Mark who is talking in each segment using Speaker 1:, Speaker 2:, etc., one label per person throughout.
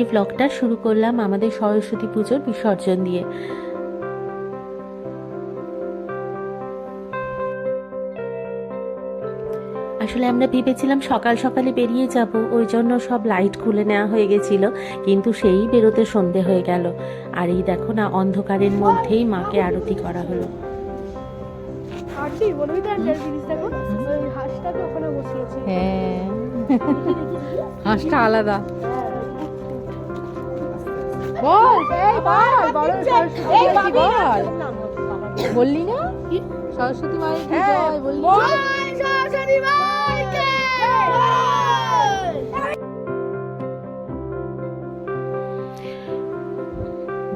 Speaker 1: আজকে ব্লগটা শুরু করলাম আমাদের সরস্বতী পুজোর বিসর্জন দিয়ে। আসলে আমরা ভেবেছিলাম সকাল সকালে বেরিয়ে যাব ওই জন্য সব লাইট খুলে নেওয়া হয়ে গেছিল কিন্তু সেই বেরোতে সন্ধে হয়ে গেল। আর এই দেখো না অন্ধকারের মধ্যেই মাকে আরতি করা হলো।
Speaker 2: হ্যাঁ। হাঁসটা আলাদা। বল এই বল বড় সরস্বতী
Speaker 3: এই
Speaker 2: বল। বললি না? সরস্বতী মায়ের কি
Speaker 3: হ্যাঁ,
Speaker 2: জয় বললি
Speaker 3: বল, সরস্বতী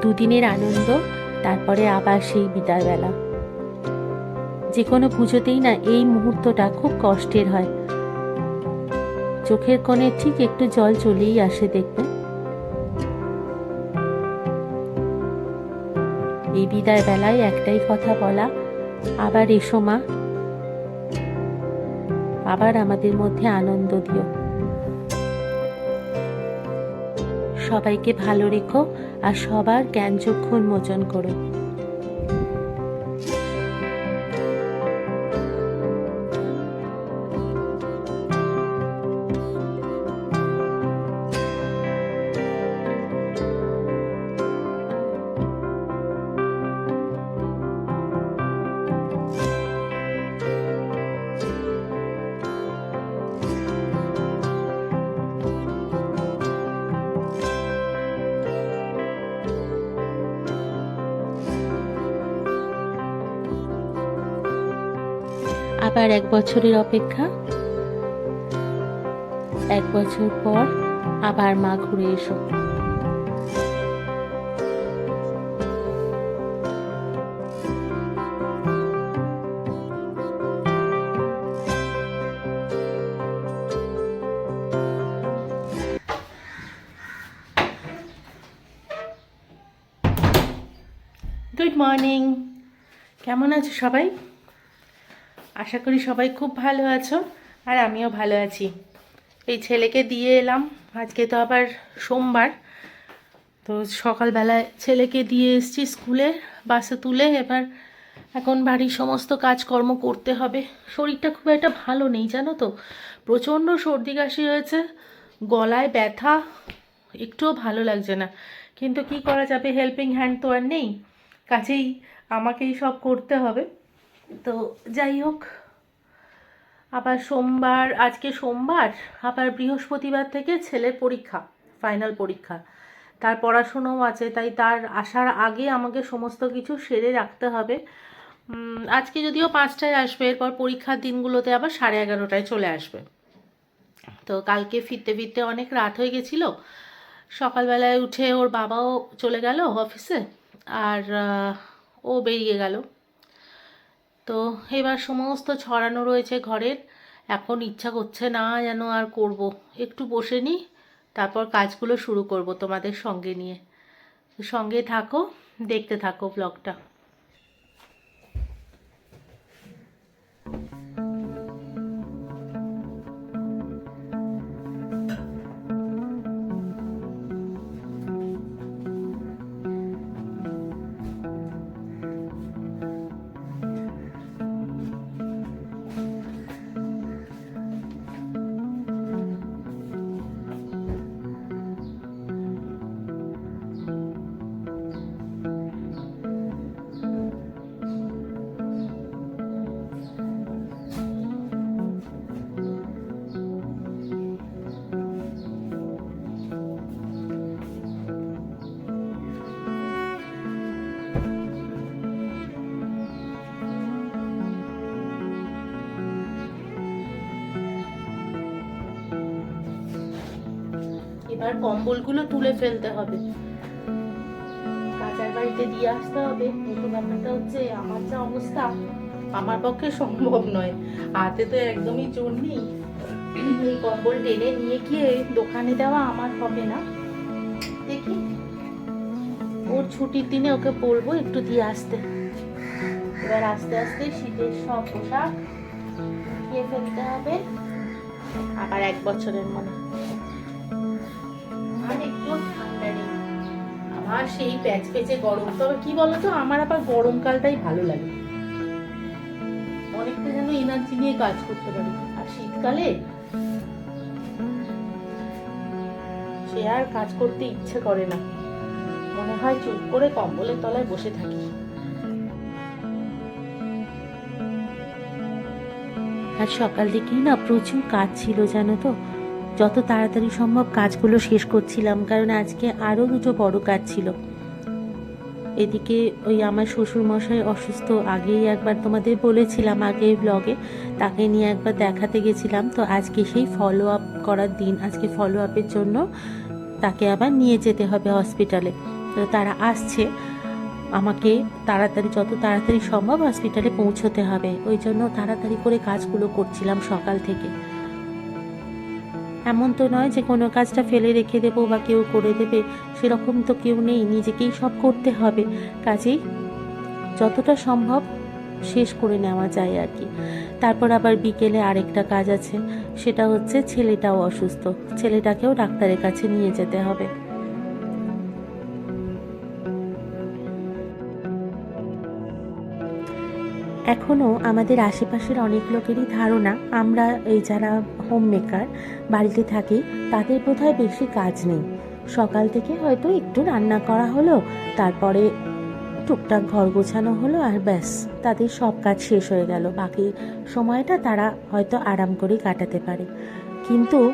Speaker 1: দুদিনের আনন্দ তারপরে আবার সেই বিদায়বেলা যে কোনো পুজোতেই না এই মুহূর্তটা খুব কষ্টের হয়। চোখের কোণে ঠিক একটু জল চলেই আসে দেখবে। এই বিদায় বেলায় একটাই কথা বলা, আবার এসো মা। আবার আমাদের মধ্যে আনন্দ দিও। সবাইকে ভালো রেখো আর সবার জ্ঞানচক্ষু উন্মোচন করো। আবার এক বছরের অপেক্ষা। এক বছর পর আবার মা ঘুরে এসো। গুড মর্নিং কেমন আছো সবাই? আশা করি সবাই খুব ভালো আছো আর আমিও ভালো আছি। এই ছেলেকে দিয়ে এলাম। আজকে তো আবার সোমবার। তো সকালবেলায় ছেলেকে দিয়ে এসছি স্কুলে, বাসে তুলে। এবার এখন বাড়ির সমস্ত কাজকর্ম করতে হবে। শরীরটা খুব একটা ভালো নেই, জানো তো। প্রচণ্ড সর্দি কাশি হয়েছে, গলায় ব্যথা, একটুও ভালো লাগছে না। কিন্তু কি করা যাবে? হেল্পিং হ্যান্ড তো আর নেই। কাছেই আমাকেই সব করতে হবে। তো যাই হোক, আবার সোমবার, আজকে সোমবার, আবার বৃহস্পতিবার থেকে ছেলের পরীক্ষা ফাইনাল পরীক্ষা। তার পড়াশুনোও আছে, তাই তার আসার আগে আমাকে সমস্ত কিছু সেরে রাখতে হবে। আজকে যদিও পাঁচটায় আসবে, এরপর পরীক্ষার দিনগুলোতে আবার সাড়ে এগারোটায় চলে আসবে। তো কালকে ফিরতে ফিরতে অনেক রাত হয়ে গেছিল। সকালবেলায় উঠে ওর বাবাও চলে গেল অফিসে, আর ও বেরিয়ে গেল। তো এবার সমস্ত ছড়ানো রয়েছে ঘরের। এখন ইচ্ছা করছে না যেন আর করব। একটু বসে নিই, তারপর কাজগুলো শুরু করব তোমাদের সঙ্গে নিয়ে। সঙ্গে থাকো, দেখতে থাকো ব্লগটা এবার কম্বলগুলো তুলে ফেলতে হবে। কাঁচার বাড়িতে দিয়ে আসতে হবে। কিন্তু ব্যাপারটা হচ্ছে, আমার যা অবস্থা, আমার পক্ষে সম্ভব নয়। হাতে তো একদমই জোর নেই। এই কম্বল টেনে নিয়ে গিয়ে দোকানে দেওয়া আমার হবে না। দেখি, ওর ছুটির দিনে ওকে বলব একটু দিয়ে আসতে। এবার আস্তে আস্তে শীতের সব পোশাক দিয়ে ফেলতে হবে। আবার এক বছরের মনে। আর একটু
Speaker 4: আমার সেই প্যাচ পেচে গরম। তবে কি বলতো, আমার আবার গরমকালটাই ভালো লাগে। অনেকটা যেন এনার্জি নিয়ে কাজ করতে পারি। আর শীতকালে সে আর কাজ করতে ইচ্ছে করে না। মনে হয় চুপ করে কম্বলের তলায় বসে থাকি।
Speaker 1: আর সকাল থেকেই না প্রচুর কাজ ছিল, জানো তো? যত তাড়াতাড়ি সম্ভব কাজগুলো শেষ করছিলাম, কারণ আজকে আরও দুটো বড় কাজ ছিল। এদিকে ওই আমার শ্বশুরমশাই অসুস্থ, আগেই একবার তোমাদের বলেছিলাম আগে ব্লগে তাকে নিয়ে একবার দেখাতে গেছিলাম। তো আজকে সেই ফলো আপ করার দিন, আজকে ফলো আপের জন্য তাকে আবার নিয়ে যেতে হবে হসপিটালে তো তারা আসছে, আমাকে তাড়াতাড়ি, যত তাড়াতাড়ি সম্ভব হসপিটালে পৌঁছতে হবে। ওই জন্য তাড়াতাড়ি করে কাজগুলো করছিলাম সকাল থেকে। এমন তো নয় যে কোনো কাজটা ফেলে রেখে দেবো বা কেউ করে দেবে। সেরকম তো কেউ নেই, নিজেকেই সব করতে হবে। কাজেই যতটা সম্ভব শেষ করে নেওয়া যায় আর কি। তারপর আবার বিকেলে আরেকটা কাজ আছে, সেটা হচ্ছে ছেলেটাও অসুস্থ। ছেলেটাকেও ডাক্তারের কাছে নিয়ে যেতে হবে। এখনও আমাদের আশেপাশের অনেক লোকেরই ধারণা, আমরা এই যারা হোম মেকার বাড়িতে থাকি, তাদের বোধহয় বেশি কাজ নেই। সকাল থেকে হয়তো একটু রান্না করা হলো, তারপরে টুকটাক ঘর গোছানো হলো আর ব্যাস, তাদের সব কাজ শেষ হয়ে গেল। বাকি সময়টা তারা হয়তো আরাম করে কাটাতে পারে। কিন্তু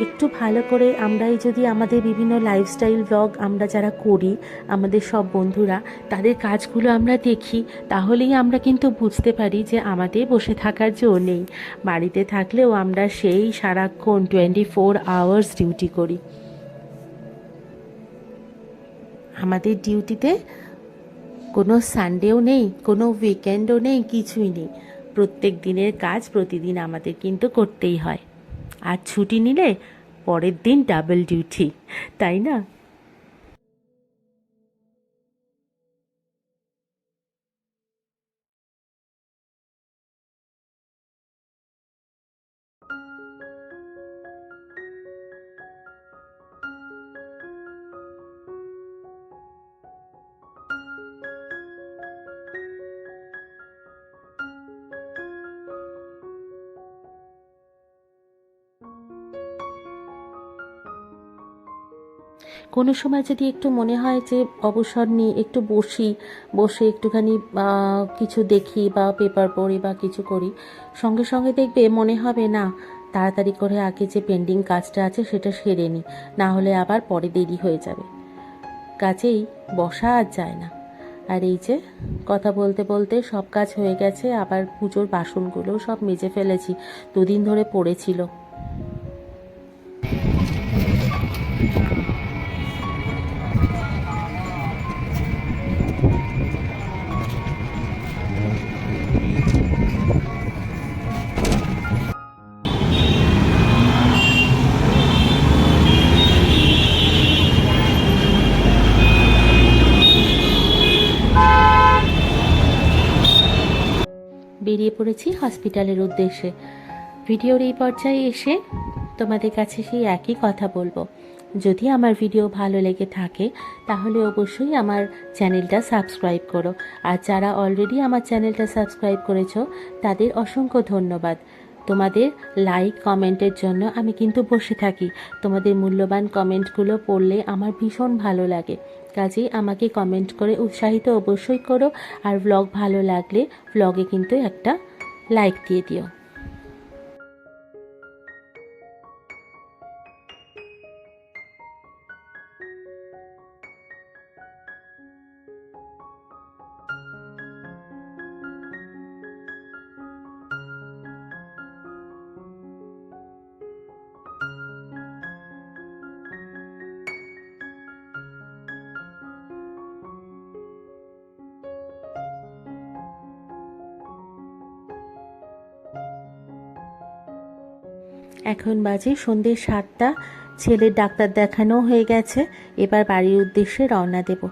Speaker 1: একটু ভালো করে আমরাই যদি আমাদের বিভিন্ন লাইফস্টাইল ব্লগ আমরা যারা করি, আমাদের সব বন্ধুরা, তাদের কাজগুলো আমরা দেখি, তাহলেই আমরা কিন্তু বুঝতে পারি যে আমাদের বসে থাকার জো নেই। বাড়িতে থাকলেও আমরা সেই সারাক্ষণ টোয়েন্টি ফোর আওয়ার্স ডিউটি করি। আমাদের ডিউটিতে কোনো সানডেও নেই, কোনো উইকেন্ডও নেই, কিছুই নেই। প্রত্যেক দিনের কাজ প্রতিদিন আমাদের কিন্তু করতেই হয়। আর ছুটি নিলে পরের দিন ডাবল ডিউটি তাই না? কোনো সময় যদি একটু মনে হয় যে অবসর নিই একটু বসি, বসে একটুখানি কিছু দেখি বা পেপার পড়ি বা কিছু করি, সঙ্গে সঙ্গে দেখবে মনে হবে না, তাড়াতাড়ি করে আগে যে পেন্ডিং কাজটা আছে সেটা সেরে নিই না হলে আবার পরে দেরি হয়ে যাবে। কাজেই বসা আর যায় না। আর এই যে কথা বলতে বলতে সব কাজ হয়ে গেছে, আবার পুজোর বাসনগুলোও সব মেজে ফেলেছি, দুদিন ধরে পড়েছিল। পড়েছি হসপিটালের উদ্দেশ্যে। ভিডিওর এই পর্যায়ে এসে তোমাদের কাছে সেই একই কথা বলব। যদি আমার ভিডিও ভালো লেগে থাকে, তাহলে অবশ্যই আমার চ্যানেলটা সাবস্ক্রাইব করো। আর যারা অলরেডি আমার চ্যানেলটা সাবস্ক্রাইব করেছ, তাদের অসংখ্য ধন্যবাদ। তোমাদের লাইক কমেন্টের জন্য আমি কিন্তু বসে থাকি। তোমাদের মূল্যবান কমেন্টগুলো পড়লে আমার ভীষণ ভালো লাগে। কাজেই আমাকে কমেন্ট করে উৎসাহিত অবশ্যই করো। আর ব্লগ ভালো লাগলে ব্লগে কিন্তু একটা লাইক দিয়ে দিও। এখন বাজে সন্ধ্যে সাতটা। ছেলের ডাক্তার দেখানো হয়ে গেছে। এবার বাড়ির উদ্দেশ্যে রওনা দেব।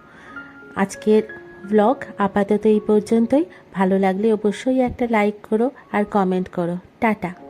Speaker 1: আজকের ব্লগ আপাতত এই পর্যন্তই। ভালো লাগলে অবশ্যই একটা লাইক করো আর কমেন্ট করো। টাটা।